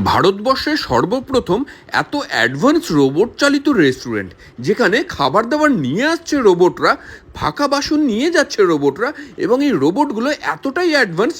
ভারতবর্ষের সর্বপ্রথম এত অ্যাডভান্স রোবট চালিত রেস্টুরেন্ট যেখানে খাবার দাবার নিয়ে আসছে রোবটরা ফাঁকা বাসন নিয়ে যাচ্ছে রোবটরা এবং এই রোবটগুলো এতটাই অ্যাডভান্স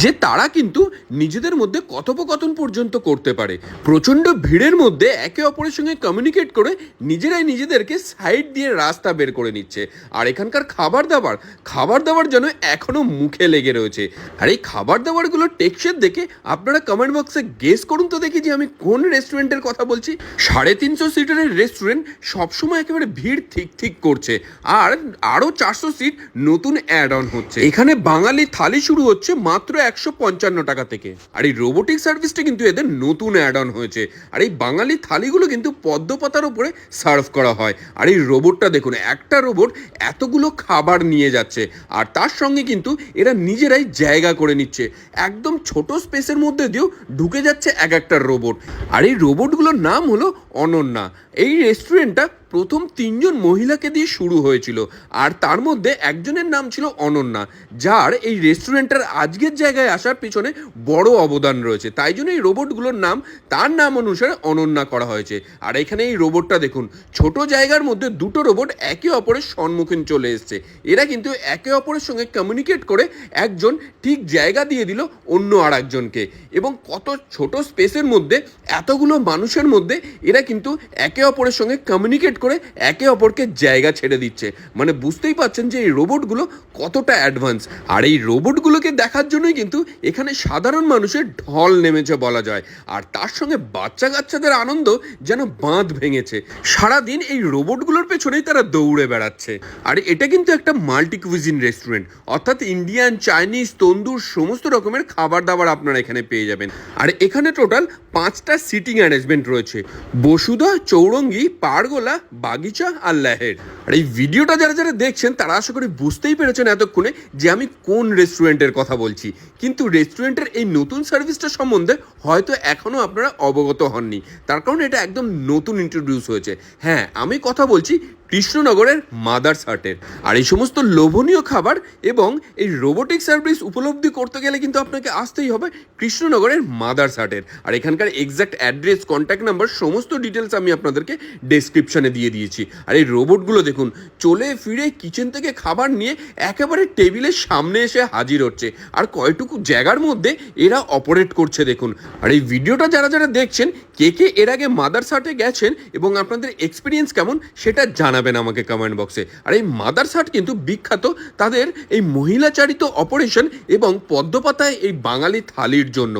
যে তারা কিন্তু নিজেদের মধ্যে কথোপকথন পর্যন্ত করতে পারে। প্রচণ্ড ভিড়ের মধ্যে একে অপরের সঙ্গে কমিউনিকেট করে নিজেরাই নিজেদেরকে সাইড দিয়ে রাস্তা বের করে নিচ্ছে। আর এখানকার খাবার দাবার খাবার দাবার যেন এখনও মুখে লেগে রয়েছে। আর এই খাবার দাবারগুলো টেক্সচার দেখে আপনারা কমেন্ট বক্সে গেস করুন তো দেখি যে আমি কোন রেস্টুরেন্টের কথা বলছি। সাড়ে তিনশো সিটারের রেস্টুরেন্ট সবসময় একেবারে ভিড় ঠিক ঠিক করছে। আর আরও চারশো সিট নতুন অ্যাড অন হচ্ছে। এখানে বাঙালি থালি শুরু হচ্ছে মাত্র একশো পঞ্চান্ন টাকা থেকে। আর এই রোবোটিক সার্ভিসটা কিন্তু এদের নতুন অ্যাড অন হয়েছে। আর এই বাঙালি থালিগুলো কিন্তু পদ্মপাতার উপরে সার্ভ করা হয়। আর এই রোবটটা দেখুন, একটা রোবট এতগুলো খাবার নিয়ে যাচ্ছে। আর তার সঙ্গে কিন্তু এরা নিজেরাই জায়গা করে নিচ্ছে। একদম ছোট স্পেসের মধ্যে দিয়েও ঢুকে যাচ্ছে এক একটা রোবট আর এই রোবটগুলোর নাম হলো অনন্যা। এই রেস্টুরেন্টটা প্রথম তিনজন মহিলাকে দিয়ে শুরু হয়েছিল, আর তার মধ্যে একজনের নাম ছিল অনন্যা, যার এই রেস্টুরেন্টের আজকের জায়গায় আসার পিছনে বড় অবদান রয়েছে। তাই জন্য এই রোবটগুলোর নাম, তার নাম অনুসারে অনন্যা করা হয়েছে। আর এখানে এই রোবটটা দেখুন, ছোট জায়গার মধ্যে দুটো রোবট একে অপরের সম্মুখীন চলে এসছে। এরা কিন্তু একে অপরের সঙ্গে কমিউনিকেট করে একজন ঠিক জায়গা দিয়ে দিল অন্য আর একজনকে এবং কত ছোট স্পেসের মধ্যে, এতগুলো মানুষের মধ্যে এরা কিন্তু একে অপরের সঙ্গে কমিউনিকেট করে একে অপরকে জায়গা ছেড়ে দিচ্ছে। মানে বুঝতেই পাচ্ছেন যে এই রোবটগুলো কতটা অ্যাডভান্স আর এই রোবটগুলোকে দেখার জন্যই কিন্তু এখানে সাধারণ মানুষের ঢল নেমেছে বলা যায়। আর তার সঙ্গে বাচ্চা কাচ্চাদের আনন্দ যেন বাঁধ ভেঙেছে। সারাদিন এই রোবটগুলোর পেছনেই তারা দৌড়ে বেড়াচ্ছে। আর এটা কিন্তু একটা মাল্টি কুইজিন রেস্টুরেন্ট অর্থাৎ ইন্ডিয়ান চাইনিজ তন্দুর, সমস্ত রকমের খাবার দাবার আপনারা এখানে পেয়ে যাবেন। আর এখানে টোটাল পাঁচটা সিটিং অ্যারেঞ্জমেন্ট রয়েছে। বসুধা চৌরঙ্গি পাড়গোলা বাগিচা আর লেহের। আর এই ভিডিওটা যারা যারা দেখছেন, তারা আশা করি বুঝতেই পেরেছেন এতক্ষণে যে আমি কোন রেস্টুরেন্টের কথা বলছি। কিন্তু রেস্টুরেন্টের এই নতুন সার্ভিসটা সম্বন্ধে হয়তো এখনও আপনারা অবগত হননি। তার কারণ এটা একদম নতুন ইন্ট্রোডিউস হয়েছে। হ্যাঁ আমি কথা বলছি কৃষ্ণনগরের মাদার্স হাটের। আর এই সমস্ত লোভনীয় খাবার এবং এই রোবোটিক সার্ভিস উপলব্ধি করতে গেলে কিন্তু আপনাকে আসতেই হবে কৃষ্ণনগরের মাদার্স হাটের। আর এখানকার এক্স্যাক্ট অ্যাড্রেস কন্ট্যাক্ট নাম্বার সমস্ত ডিটেলস আমি আপনাদেরকে ডেসক্রিপশনে দিয়ে দিয়েছি। আর এই রোবটগুলো দেখুন, চলে ফিরে কিচেন থেকে খাবার নিয়ে একেবারে টেবিলের সামনে এসে হাজির হচ্ছে। আর কয়টুকু জায়গার মধ্যে এরা অপারেট করছে দেখুন। আর এই ভিডিওটা যারা যারা দেখছেন, কে কে এর আগে মাদার্স হাটে গেছেন এবং আপনাদের এক্সপিরিয়েন্স কেমন, সেটা জানাবেন আমাকে কমেন্ট বক্সে আর এই মাদার সাট কিন্তু বিখ্যাত, তাদের এই মহিলাচারিত অপারেশন এবং পদ্মপাতায় এই বাঙালি থালির জন্য।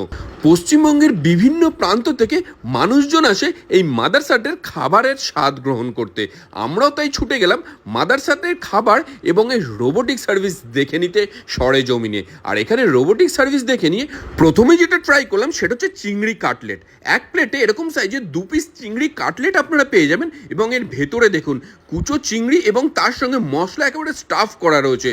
পশ্চিমবঙ্গের বিভিন্ন প্রান্ত থেকে মানুষজন আসে এই মাদার্স হাটের খাবারের স্বাদ গ্রহণ করতে। আমরাও তাই ছুটে গেলাম মাদার্স হাটের খাবার এবং এই রোবোটিক সার্ভিস দেখে নিতে সরে জমিনে। আর এখানে রোবোটিক সার্ভিস দেখে নিয়ে প্রথমে যেটা ট্রাই করলাম সেটা হচ্ছে চিংড়ি কাটলেট। এক প্লেটে এরকম সাইজের দু পিস চিংড়ি কাটলেট আপনারা পেয়ে যাবেন এবং এর ভেতরে দেখুন, কুচো চিংড়ি এবং তার সঙ্গে মশলা একেবারে স্টাফ করা রয়েছে।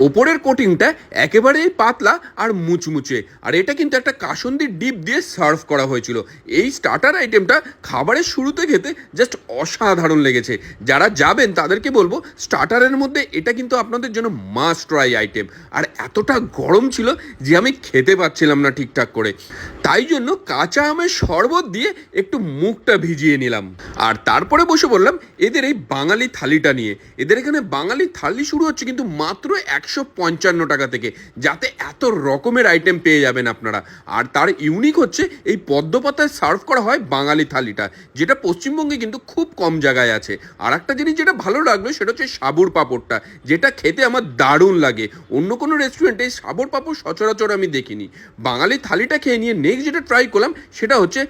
ওপরের কোটিংটা একেবারেই পাতলা আর মুচমুচে। আর এটা কিন্তু একটা কাসন্দির ডিপ দিয়ে সার্ভ করা হয়েছিল। এই স্টার্টার আইটেমটা খাবারের শুরুতে খেতে জাস্ট অসাধারণ লেগেছে। যারা যাবেন, তাদেরকে বলব স্টার্টারের মধ্যে এটা কিন্তু আপনাদের জন্য মাস্ট ট্রাই আইটেম আর এতটা গরম ছিল যে আমি খেতে পাচ্ছিলাম না ঠিকঠাক করে। তাই জন্য কাঁচা আমের শরবত দিয়ে একটু মুখটা ভিজিয়ে নিলাম। আর তারপরে বসে বললাম, এদের এই বাঙালি থালিটা নিয়ে। এদের এখানে বাঙালি থালি শুরু হচ্ছে কিন্তু মাত্র একশো পঞ্চান্ন টাকা থেকে, যাতে এত রকমের আইটেম পেয়ে যাবেন আপনারা। আর তার ইউনিক হচ্ছে, এই পদ্মপাতায় সার্ভ করা হয় বাঙালি থালিটা, যেটা পশ্চিমবঙ্গে কিন্তু খুব কম জায়গায় আছে। আর একটা জিনিস যেটা ভালো লাগল, সেটা হচ্ছে সাবুর পাঁপড়টা, যেটা খেতে আমার দারুণ লাগে। অন্য কোনো রেস্টুরেন্টে সাবুর পাঁপড় সচরাচর আমি দেখিনি। বাঙালি থালিটা খেয়ে নিয়ে নেক্সট যেটা ট্রাই করলাম, সেটা হচ্ছে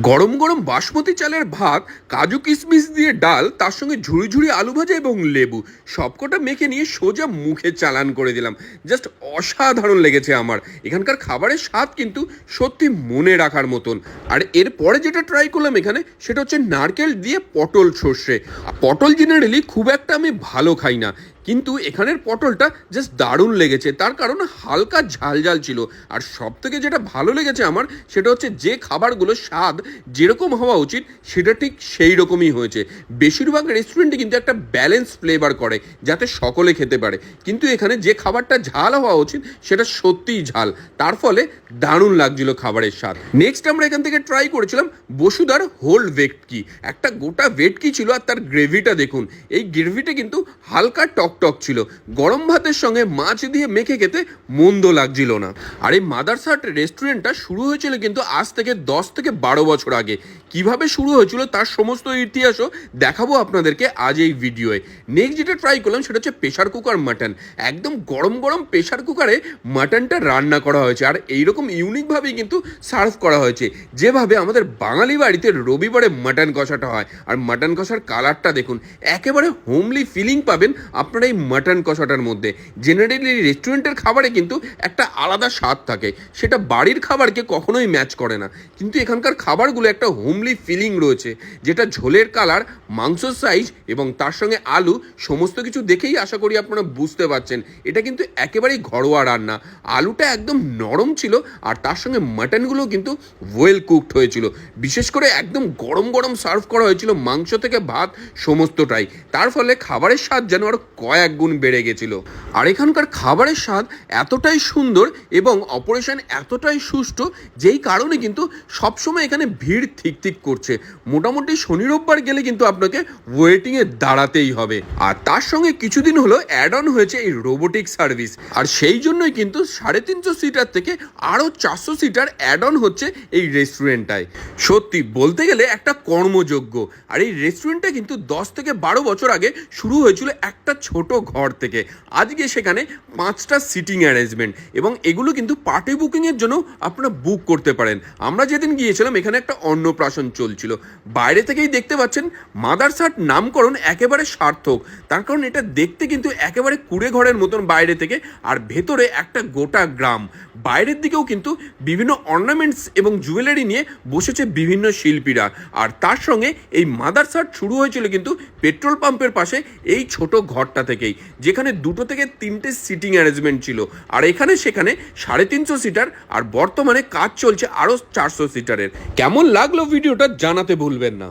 গরম গরম বাসমতি চালের ভাত কাজু কিশমিশ দিয়ে ডাল, তার সঙ্গে ঝুড়ি ঝুড়ি আলু ভাজা এবং লেবু, সবকটা মেখে নিয়ে সোজা মুখে চালান করে দিলাম। জাস্ট অসাধারণ লেগেছে আমার। এখানকার খাবারের স্বাদ কিন্তু সত্যি মনে রাখার মতন। আর এরপরে যেটা ট্রাই করলাম এখানে, সেটা হচ্ছে নারকেল দিয়ে পটল সর্ষে। পটল জেনারেলি খুব একটা আমি ভালো খাই না। কিন্তু এখানের পটলটা জাস্ট দারুণ লেগেছে। তার কারণ হালকা ঝাল ঝাল ছিল। আর সব থেকে যেটা ভালো লেগেছে আমার, সেটা হচ্ছে যে খাবারগুলো স্বাদ যেরকম হওয়া উচিত, সেটা ঠিক সেই রকমই হয়েছে। বেশিরভাগ রেস্টুরেন্টে কিন্তু একটা ব্যালেন্স ফ্লেভার করে, যাতে সকলে খেতে পারে। কিন্তু এখানে যে খাবারটা ঝাল হওয়া উচিত, সেটা সত্যিই ঝাল। তার ফলে দারুণ লাগছিল খাবারের স্বাদ। নেক্সট আমরা এখান থেকে ট্রাই করেছিলাম বসুদার হোল ভেটকি একটা গোটা ভেটকি ছিল আর তার গ্রেভিটা দেখুন। এই গ্রেভিটা কিন্তু হালকা টক টক ছিল। গরম ভাতের সঙ্গে মাছ দিয়ে মেখে খেতে মন্দ লাগছিল না। আর এই মাদারসাট রেস্টুরেন্টটা শুরু হয়েছিল কিন্তু আজ থেকে দশ থেকে বারো বছর আগে। কীভাবে শুরু হয়েছিল তার সমস্ত ইতিহাসও দেখাবো আপনাদেরকে আজ এই ভিডিওয়ে। নেক্সট যেটা ট্রাই করলাম সেটা হচ্ছে প্রেশার কুকার মাটন একদম গরম গরম প্রেশার কুকারে মাটনটা রান্না করা হয়েছে। আর এইরকম ইউনিকভাবেই কিন্তু সার্ভ করা হয়েছে। যেভাবে আমাদের বাঙালি বাড়িতে রবিবারে মাটন কষাটা হয়। আর মাটন কষার কালারটা দেখুন, একেবারে হোমলি ফিলিং পাবেন আপনারা এই মাটন কষাটার মধ্যে। জেনারেলি রেস্টুরেন্টের খাবারে কিন্তু একটা আলাদা স্বাদ থাকে। সেটা বাড়ির খাবারকে কখনোই ম্যাচ করে না। কিন্তু এখানকার খাবারগুলো একটা হোমলি ফিলিং রয়েছে, যেটা ঝোলের কালার মাংস সাইজ এবং তার সঙ্গে আলু সমস্ত কিছু দেখেই আশা করি আপনারা বুঝতে পারছেন। এটা কিন্তু একেবারেই ঘরোয়া রান্না। আলুটা একদম নরম ছিল আর তার সঙ্গে মাটনগুলো কিন্তু ওয়েল কুকড হয়েছিল। বিশেষ করে একদম গরম গরম সার্ভ করা হয়েছিল মাংস থেকে ভাত সমস্তটাই। তার ফলে খাবারের স্বাদ যেন আরও কয়েক গুণ বেড়ে গেছিল। আর এখানকার খাবারের স্বাদ এতটাই সুন্দর এবং অপারেশন এতটাই সুষ্ঠু, যেই কারণে কিন্তু সবসময় এখানে ভিড় ঠিক ঠিক করছে। মোটামুটি শনি রোববার গেলে কিন্তু আপনাকে ওয়েটিংয়ে দাঁড়াতেই হবে। আর তার সঙ্গে কিছুদিন হলো অ্যাড অন হয়েছে এই রোবোটিক সার্ভিস আর সেই জন্যই কিন্তু সাড়ে তিনশো সিটার থেকে আরও চারশো সিটার অ্যাড অন হচ্ছে এই রেস্টুরেন্টটায় সত্যি বলতে গেলে একটা কর্মযোগ্য। আর এই রেস্টুরেন্টটা কিন্তু দশ থেকে বারো বছর আগে শুরু হয়েছিল একটা ছোট ঘর থেকে। আজকে সেখানে পাঁচটা সিটিং অ্যারেঞ্জমেন্ট এবং এগুলো কিন্তু পার্টি বুকিংয়ের জন্য আপনারা বুক করতে পারেন। আমরা যেদিন গিয়েছিলাম, এখানে একটা অন্নপ্রাশন চলছিল। বাইরে থেকেই দেখতে পাচ্ছেন মাদারসাট নামকরণ একেবারে সার্থক। তার কারণ এটা দেখতে কিন্তু একেবারে কুড়ে ঘরের মতন বাইরে থেকে, আর ভেতরে একটা গোটা গ্রাম। বাইরের দিকেও কিন্তু বিভিন্ন অর্নামেন্টস এবং জুয়েলারি নিয়ে বসেছে বিভিন্ন শিল্পীরা। আর তার সঙ্গে এই মাদারসাট শুরু হয়েছিল কিন্তু পেট্রোল পাম্পের পাশে, এই ছোট ঘরটা থেকেই, যেখানে দুটো থেকে তিনটে সিটিং অ্যারেঞ্জমেন্ট ছিল। আর এখানে সেখানে সাড়ে তিনশো সিটার আর বর্তমানে কাজ চলছে আরও চারশো সিটারের কেমন লাগল ভিডিওটা জানাতে ভুলবেন না।